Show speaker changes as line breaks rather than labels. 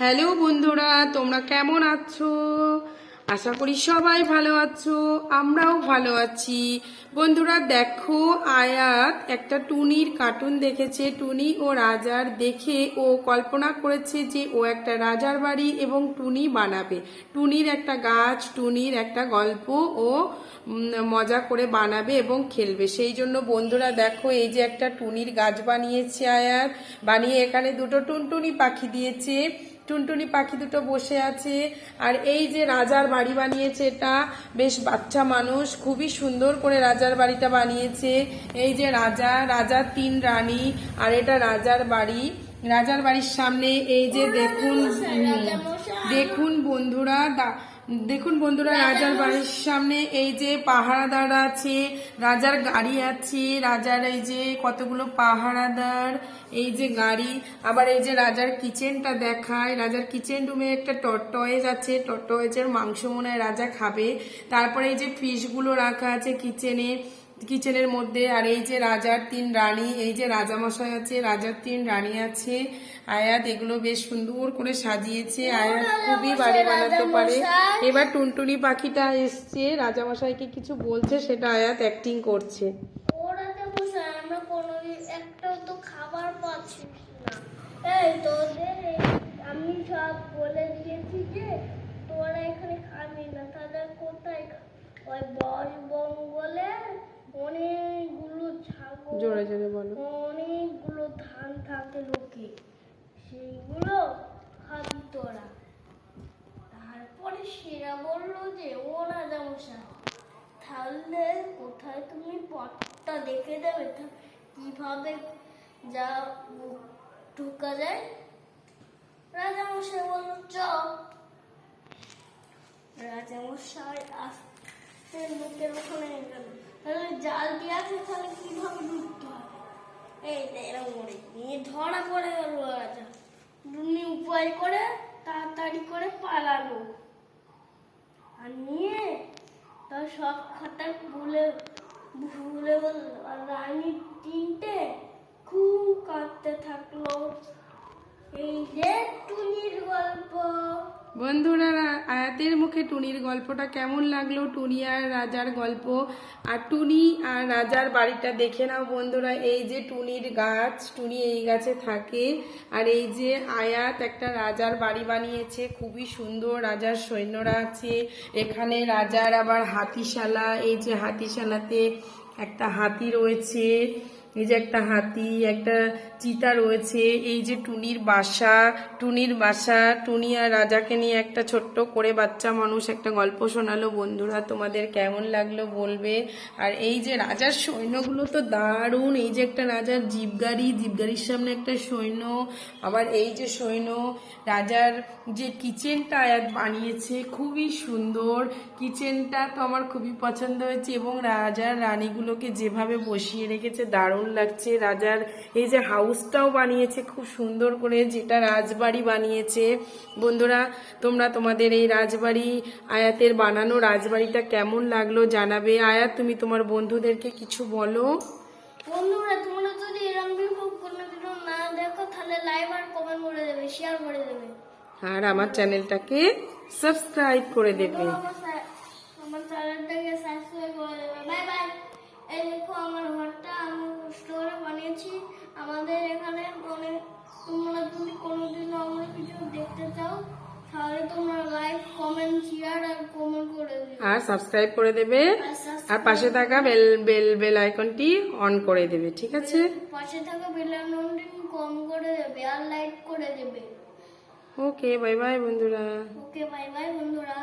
Hello বন্ধুরা, তোমরা কেমন আছো? আশা করি সবাই ভালো আছো, আমরাও ভালো আছি। বন্ধুরা, দেখো, আয়াত একটা টুনির কার্টুন দেখেছে। টুনি ও রাজার দেখে ও কল্পনা করেছে যে ও একটা রাজার বাড়ি এবং টুনি বানাবে। টুনির একটা গাছ, টুনির একটা গল্প ও মজা করে বানাবে এবং খেলবে। সেই জন্য বন্ধুরা, দেখো, এই যে একটা টুনির গাছ বানিয়েছে আয়াত। বানিয়ে এখানে দুটো টুনটুনি পাখি দিয়েছে। টুনটুনি পাখি দুটো বসে আছে। আর এই যে রাজার বাড়ি বানিয়েছে এটা, বেশ বাচ্চা মানুষ, খুবই সুন্দর করে রাজার বাড়িটা বানিয়েছে। এই যে রাজা, রাজার তিন রানী, আর এটা রাজার বাড়ি। রাজার বাড়ির সামনে এই যে দেখুন দেখুন বন্ধুরা দেখুন বন্ধুরা, রাজার বাড়ির সামনে এই যে পাহারাদার আছে, রাজার গাড়ি আছে, রাজার এই যে কতগুলো পাহারাদার, এই যে গাড়ি, আবার এই যে রাজার কিচেনটা দেখায়, রাজার কিচেন রুমে একটা টটয়েজ আছে টটয়েজের মাংস মনে রাজা খাবে, তারপরে এই যে ফিশগুলো রাখা আছে কিচেনে কিচেনের মধ্যে আর এই যে রাজার তিন রানী এই যে রাজামশাই আছে রাজার তিন রানী আছে আয়াত এগুলো বেশ সুন্দর করে সাজিয়েছে। আয়াত খুবই বাড়ি বানাতে পারে। এবার টুনটুনি পাখিটা এসছে রাজামশাইকে কিছু বলছে সেটা আয়াত অ্যাক্টিং করছে।
আমি সব বলে দিয়েছি যে তোরা এখানে খাবি না তাহলে কোথায় ওই বস বঙ্গলে অনেকগুলো
জোরে জোরে বলো।
অনেকগুলো ধান থাকে লোকে। সেইগুলো খাবি তোরা। তারপরে সেরা বলল যে, ও রাজামশাই, তাহলে কোথায় তুমি পথটা দেখে দেবে? কীভাবে যা ঢুকা যায়? রাজামশাই বলল, চ। রাজামশাই আসতে লোকের ওখানে গেল। তাহলে জাল দিয়ে আছে, তাহলে কীভাবে ঢুকতে হবে এই যে এরকম করে নিয়ে ধরা পড়ে গেল রাজা দুনি উপায় করে তাড়াতাড়ি করে আর নিয়ে তার সব খাতা ভুলে ভুলে রানী তিনটে খুব কাঁদতে থাকল। এই যে টুনির গল্প।
বন্ধুরা, আয়াতের মুখে টুনির গল্পটা কেমন লাগল? টুনি আর রাজার গল্প। আর টুনি আর রাজার বাড়িটা দেখে নাও বন্ধুরা। এই যে টুনির গাছ, টুনি এই গাছে থাকে। আর এই যে আয়াত একটা রাজার বাড়ি বানিয়েছে, খুবই সুন্দর। রাজার সৈন্যরা আছে। এখানে রাজার আবার হাতিশালা। এই যে হাতিশালাতে একটা হাতি রয়েছে। এই যে একটা হাতি, একটা চিতা রয়েছে, এই যে টুনির বাসা টুনির বাসা, টুনি আর রাজাকে নিয়ে একটা ছোট্ট করে বাচ্চা মানুষ একটা গল্প শোনালো। বন্ধুরা, তোমাদের কেমন লাগল বলবে? আর এই যে রাজার সৈন্যগুলো তো দারুণ, এই যে একটা রাজার জিপ গাড়ি জিপ গাড়ির সামনে একটা সৈন্য, আবার এই যে সৈন্য, রাজার যে কিচেনটা বানিয়েছে, খুবই সুন্দর। কিচেনটা তো আমার খুবই পছন্দ হয়েছে এবং রাজার রানীগুলোকে যেভাবে বসিয়ে রেখেছে, দারুণ লাগছে। রাজার এই যে হাউসটাও বানিয়েছে খুব সুন্দর করে যেটা রাজবাড়ি বানিয়েছে। বন্ধুরা তোমরা তোমাদের এই রাজবাড়ি আয়াতের বানানো রাজবাড়িটা কেমন লাগল জানাবে। আয়াত তুমি তোমার বন্ধুদেরকে কিছু বলো।
বন্ধুরা তোমরা যদি বিভোগ কোনো ভিডিও না দেখো তাহলে লাইভ আর কমেন্ট করে দেবে শেয়ার করে দেবে।
আর আমার চ্যানেলটাকে সাবস্ক্রাইব করে দেবে
আমার সা- আমার চ্যানেলটাকে সাবস্ক্রাইব করে দেবে বাই বাই এই দেখো আমার ঘরটা আমি স্টোরে বানিয়েছি আমাদের এখানে অনেক তোমরা যদি কোনোদিন আমরা কিছু দেখতে চাও তাহলে তোমরা লাইক কমেন্ট শেয়ার আর কমেন্ট করে দেবে
আর সাবস্ক্রাইব করে দেবে। আর পাশে থাকা বেল বেল বেল আইকনটি অন করে দেবে ঠিক আছে?
পাশে থাকা বেলার নোটিং কম করে দেবে আর লাইক করে দেবে।
ওকে বাই বাই বন্ধুরা।
ওকে বাই বাই বন্ধুরা।